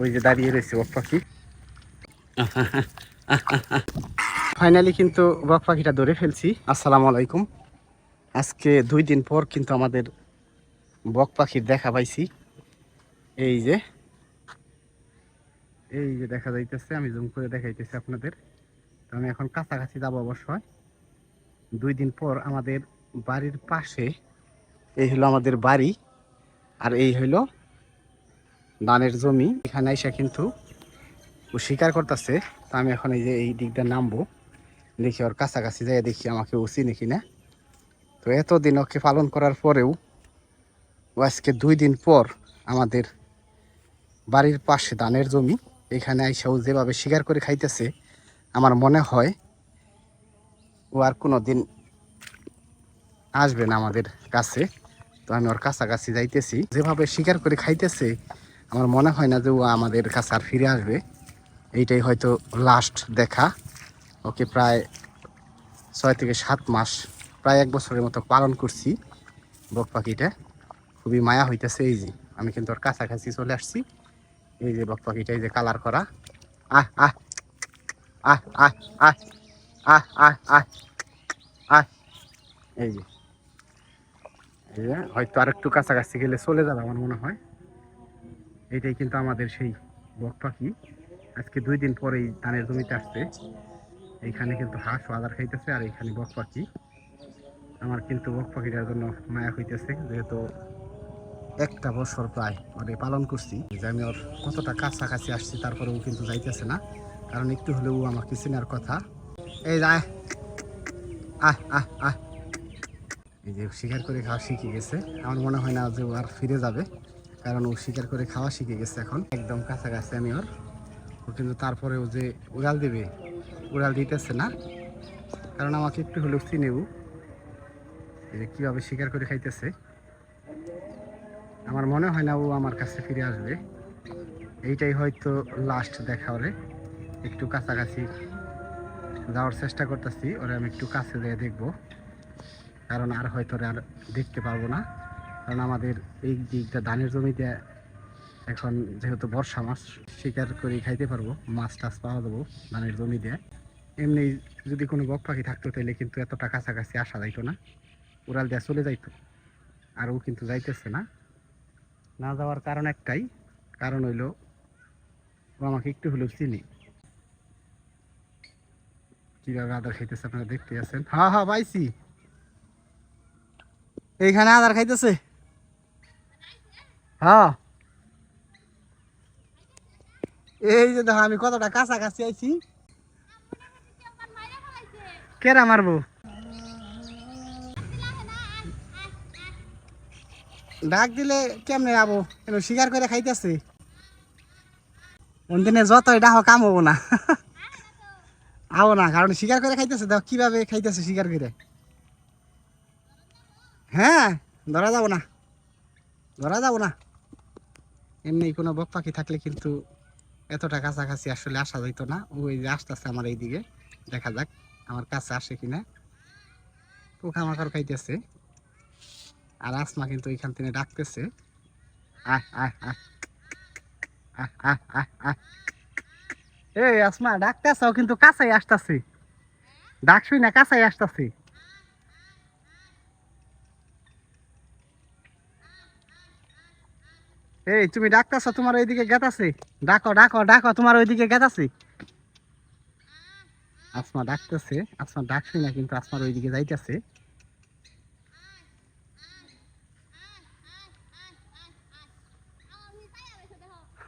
ওই যে দাঁড়িয়ে রয়েছে বক পাখি। ফাইনালি কিন্তু বক পাখিটা ধরে ফেলছি। আসসালামু আলাইকুম। আজকে দুই দিন পর কিন্তু আমাদের বক পাখির দেখা পাইছি। এই যে এই যে দেখা যাইতেছে, আমি জুম করে দেখাইতেছি আপনাদের। তো আমি এখন কাছাকাছি যাব অবশ্যই দুই দিন পর আমাদের বাড়ির পাশে এই হলো আমাদের বাড়ি, আর এই হলো ধানের জমি। এখানে এসে কিন্তু ও শিকার করতেছে। তো আমি এখন এই যে এই দিকটা নামবো। দেখি ওর কাছাকাছি যাই দেখি আমাকে ও চিনে কিনা। তো এতদিন ওকে পালন করার পরেও ও আজকে দুই দিন পর আমাদের বাড়ির পাশে ধানের জমি, এখানে আইসা ও যেভাবে শিকার করে খাইতেছে, আমার মনে হয় ও আর কোনো দিন আসবে না আমাদের কাছে। তো আমি ওর কাছাকাছি যাইতেছি। যেভাবে শিকার করে খাইতেছে আমার মনে হয় না যে ও আমাদের কাছে আর ফিরে আসবে। এইটাই হয়তো লাস্ট দেখা। ওকে প্রায় ছয় থেকে সাত মাস, প্রায় এক বছরের মতো পালন করছি বক পাখিটা। খুবই মায়া হইতেছে এই যে, আমি কিন্তু ওর কাছাকাছি চলে আসছি। এই যে বক পাখিটা, এই যে কালার করা। আহ আহ আহ আহ আহ আহ আহ আহ আহ, এই যে। হয়তো আর একটু কাছাকাছি গেলে চলে যাবে আমার মনে হয়। এইটাই কিন্তু আমাদের সেই বক পাখি। আজকে দুই দিন পরেই ধানের জমিতে আসছে। এইখানে কিন্তু হাঁস ও আদার খাইতেছে আর এইখানে বক পাখি। আমার কিন্তু বক পাখিটার জন্য মায়া হইতেছে, যেহেতু একটা বছর প্রায় ওরে পালন করছি। যে আমি ওর কতটা কাছাকাছি আসছি তারপরেও কিন্তু যাইতেছে না। কারণ একটু হলেও আমাকে চেনার কথা। এই যায় আহ আহ আহ এই যে শিকার করে খাওয়া শিখে গেছে। আমার মনে হয় না যে ও আর ফিরে যাবে। কারণ ও শিকার করে খাওয়া শিখে গেছে এখন। একদম কাছাকাছি আমি ওর। ও কিন্তু তারপরে ও যে উড়াল দেবে, উড়াল দিতেছে না। কারণ আমাকে একটু হলেও চিনেও যে কীভাবে শিকার করে খাইতেছে। আমার মনে হয় না ও আমার কাছে ফিরে আসবে। এইটাই হয়তো লাস্ট দেখা ওরে। একটু কাছাকাছি যাওয়ার চেষ্টা করতেছি। ওরে আমি একটু কাছে যেয়ে দেখব। কারণ আর হয়তো আর দেখতে পারব না। কারণ আমাদের এই দিকটা ধানের জমিতে এখন যেহেতু বর্ষা মাছ শিকার করে খাইতে পারব, মাছ টাছ পাওয়া যাব ধানের জমি দিয়ে এমনি যদি কোনো বক পাখি থাকতো তাহলে কিন্তু এতটা কাছাকাছি আসা যাইতো না। উড়াল দেওয়া চলে যাইতো। আর ও কিন্তু যাইতেছে না। না যাওয়ার কারণ একটাই, কারণ হইল ও আমাকে একটু হলেও চিনি। কীভাবে আদার খাইতেছে আপনারা দেখতে আছেন। হ্যাঁ হ্যাঁ পাইছি। এইখানে আদার খাইতেছে? হ্যাঁ। এই যে দেখো আমি কতটা কাছাকাছি আইছি। কেরা মারবো? ডাক দিলে কেমনে আবো? কেন শিকার করে খাইতেছে। দিনে যতই ডাহ কাম হব না। আবো না কারণ শিকার করে খাইতেছে দেখো কীভাবে খাইতেছে শিকার করে। হ্যাঁ ধরা যাব না। ধরা যাব না। এমনি কোনো বক পাখি থাকলে কিন্তু এতটা কাছাকাছি আসলে আসা যাইতো না। ওই যে আসতেছে আমার এইদিকে। দেখা যাক আমার কাছে আসে কিনা। পোকামাকড় খাইতেছে। আর আসমা কিন্তু ওইখান থেকে ডাকতেছে। আহ আহ আহ আহ আহ আহ এই আসমা, ডাকতেছাও কিন্তু কাছাই আসতেছে। ডাকছুই না, কাছাই আসতেছে। এই, তুমি ডাকতেছো, তোমার ওইদিকে গেতাছে। ডাকো ডাকো ডাকো, তোমার ওইদিকে গেতাছে। আসমা ডাকতেছে, আসমা ডাকছি না, কিন্তু আসমার ওইদিকে যাইতেছে।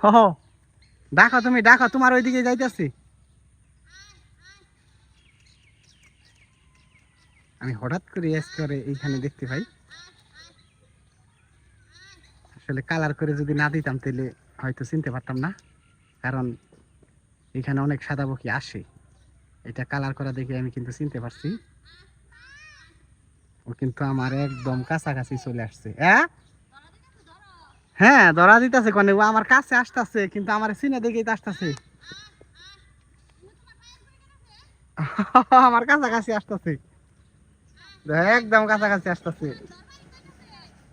হ ডাকো তুমি, ডাকো, তোমার ওইদিকে যাইতেছে। আমি হঠাৎ করে এস করে এইখানে দেখতে পাই। আসলে কালার করে যদি না দিতাম, তাহলে হয়তো চিনতে পারতাম না। কারণ এখানে অনেক সাদা বকি আসে। এটা কালার করা দেখে আমি কিন্তু চিনতে পারছি। ও কিন্তু আমার একদম কাছাকাছি চলে আসছে। হ্যাঁ হ্যাঁ ধরা দিতেছে কনে। ও আমার কাছে আসতেছে, কিন্তু আমার চিনে দেখেই তো আসতেছে। আমার কাছাকাছি আসতেছে। একদম কাছাকাছি আসতেছে।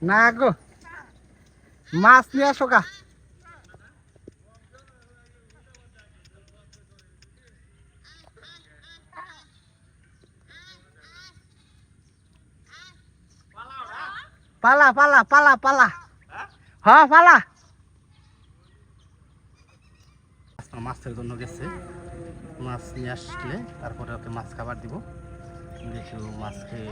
না গো। মাছ নিয়ে আসো কা পালা পালা পালা পালা। হ্যাঁ পালা। মাছের জন্য গেছে। মাছ নিয়ে আসলে তারপরে ওকে মাছ খাবার দিব। মাছকে মাছ খেয়ে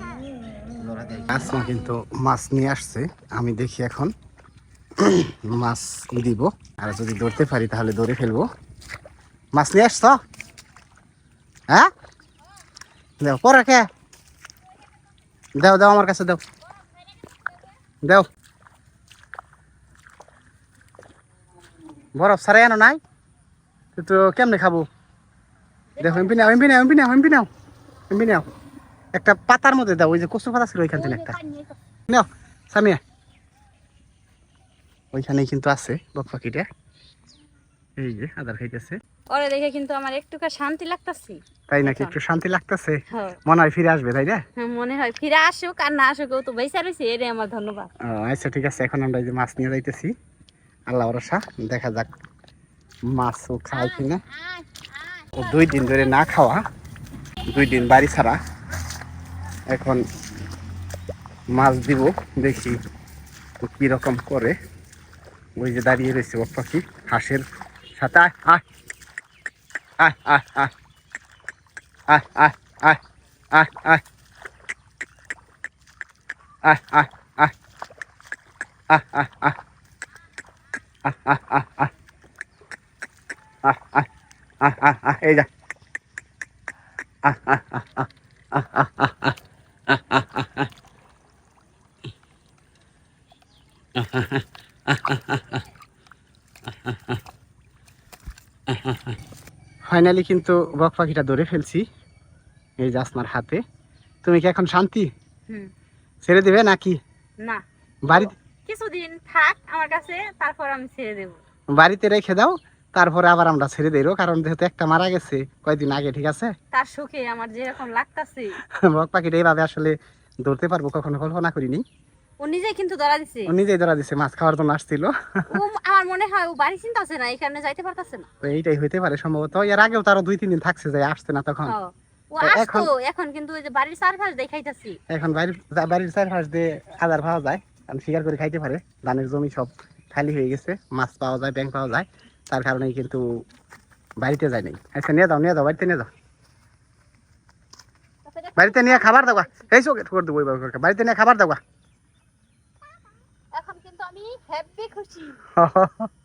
দেয় মাছ কিন্তু মাছ নিয়ে আসছে। আমি দেখি এখন। মাছ দিব। আর যদি ধরতে পারি তাহলে ধরে ফেলব। মাছ নিয়ে আসছ? হ্যাঁ? দাও, পরে কে? দাও দাও আমার কাছে, দাও। দাও। বরফ সারাই আনো নাই? তো কেমনে খাব? দেখো এমপি নাও এমপি নাও এমপি নাও এমপি নাও এমপি নাও। একটা পাতার মধ্যে দাও, ওই যে কচু পাতা ছিল ওইখান থেকে একটা। নাও, সামিয়া। ওইখানেই কিন্তু আছে বক পাখিটা। এই যে আদার খাইতেছে। ওরে দেখে কিন্তু আমার একটুকা শান্তি লাগতাছে। তাই নাকি একটু শান্তি লাগতেছে? হ্যাঁ। মনে হয় ফিরে আসবে তাই না? হ্যাঁ, মনে হয় ফিরে আসুক আর না আসুক তো বেঁচে রয়েছে এরে আমার ধন্যবাদ। আচ্ছা ঠিক আছে এখন আমরা এই যে মাছ নিয়ে যাইতেছি। আল্লাহ ভরসা দেখা যাক মাছ ও খায় কিনা। ও দুই দিন ধরে না খাওয়া দুই দিন বাড়ি ছাড়া। এখন মাছ দিব দেখি ও কি রকম করে। ওই যে দাঁড়িয়ে রয়েছে ও পাখি হাঁসের সাথে আয় আয় আয় আয় আয় আয় আয় আয় আয় আয় আয় আয় আয় আহ আহ আহ আহ আহ আহ আহ আহ আহ আহ আহ আহ এই যা ফাইনালি কিন্তু বক পাখিটা ধরে ফেলছি। এই যে আসনার হাতে। তুমি কি এখন শান্তি? ছেড়ে দেবে নাকি? না। বাড়ি কিছুদিন থাক আমার কাছে তারপর আমি ছেড়ে দেব। বাড়িতে রেখে দাও তারপরে আবার আমরা ছেড়ে দেবো কারণ যেহেতু একটা মারা গেছে কয়েকদিন আগে ঠিক আছে? তার সুখে আমার যেরকম লাগতাছে। বক পাখিটা এইভাবে আসলে ধরতে পারব কখনো কল্পনা করিনি। ও নিজেই কিন্তু ধরা দিছে। ও নিজেই ধরা দিছে মাছ খাওয়ার জন্য আসছিল। ও আমার মনে হয় ও বাড়ি চিন্তা আছে না এখানে যাইতে পারতাছে না। তো এইটাই হইতে পারে সম্ভবত। এর আগেও তারও দুই তিন দিন থাকছে যায় আসছে না তখন। ও আসতো এখন- কিন্তু ওই যে বাড়ির চারপাশ দেখাইতাছি এখন বাড়ির বাড়ির চারপাশ দিয়ে আদার পাওয়া যায় কারণ শিকার করে খাইতে পারে। ধানের জমি সব খালি হয়ে গেছে মাছ পাওয়া যায় ব্যাংক পাওয়া যায়। তার কারণেই কিন্তু বাড়িতে যায় নাই। আচ্ছা নিয়ে যাও নিয়ে যাও বাড়িতে নিয়ে যাও। বাড়িতে নিয়ে খাবার দেওয়া এই করে দেবো বাড়িতে নিয়ে খাবার দেওয়া হ্যাপি খুশি।